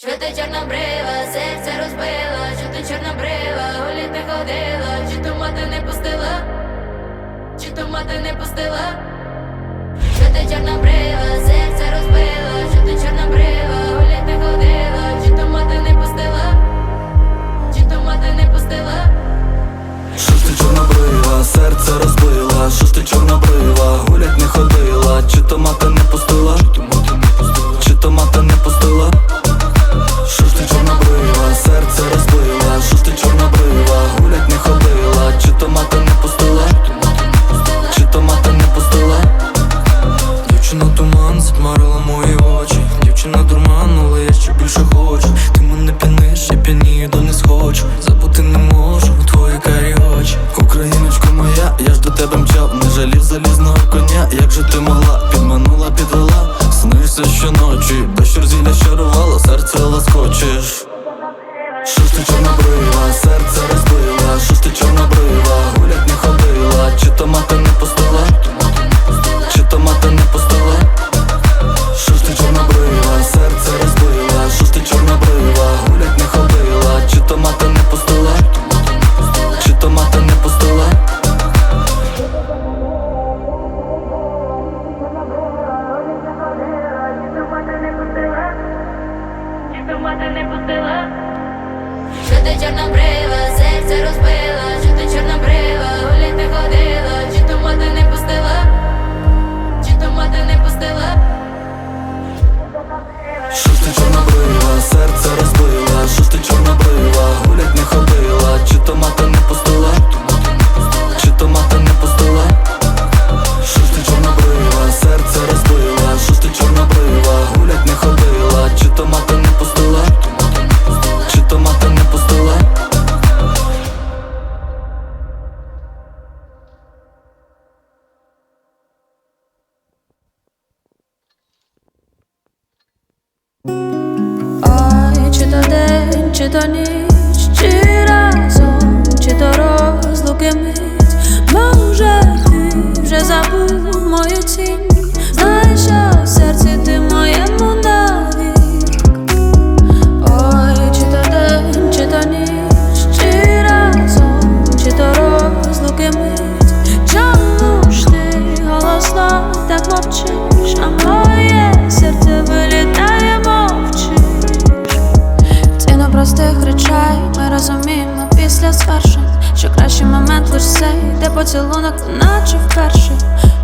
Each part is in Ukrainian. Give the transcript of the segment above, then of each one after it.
Що ти чорнобрива, серце розбила, що ти чорнобрива, голі оліти ходила, чи то мати не пустила, чи то мати не пустила, що ти чорнобрива, серце розбила, що ти чорнобрива, голі оліти ходила, як же ти могла? Підманула, підвела, снишся щоночі. Без чорзіля чарувала, серце ласкочеш що ж ти чорнобрива, що ти чорнобрива, серце розбила, чи то ніч, чи разом, чи то розлуки мить. Може, ти вже забув мою тінь після звершень Що кращий момент лиш цей, де поцілунок, наче вперше.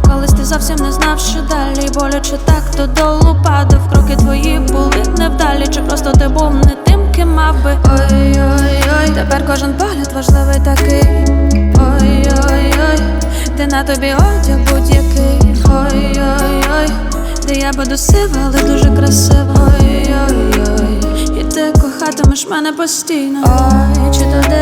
Колись ти зовсім не знав, що далі боляче так, то долу падав. Кроки твої були невдалі, чи просто ти був не тим, ким мав би. Ой-ой-ой, тепер кожен погляд важливий такий. Ой-ой-ой, ти на тобі одяг будь-який. Ой-ой-ой, де я буду сива, але дуже красива. Ой-ой-ой, і ти кохатимеш мене постійно. Ой, чи то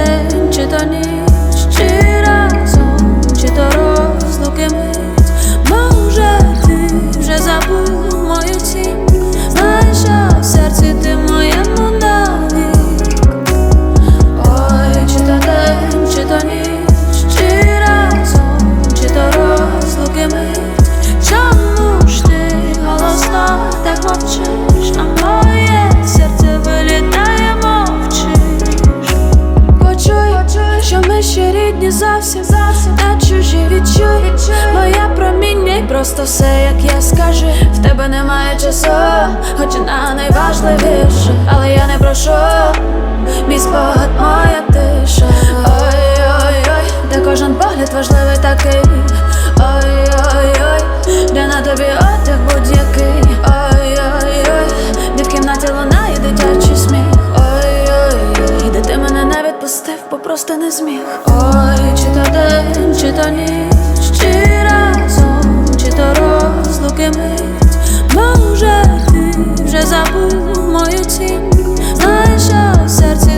рідні зовсім, та чужі відчуй Моя проміння. І просто все, як я скажу В тебе немає часу, хоч і на найважливіше. Але я не прошу, мій спогад, моя тиша. Ой-ой-ой, де кожен погляд важливий такий просто не зміг. Ой, чи то день, чи то ніч, чи разом, чи то розлуки мить, може ти вже забув мою цінь, знаєш, серце.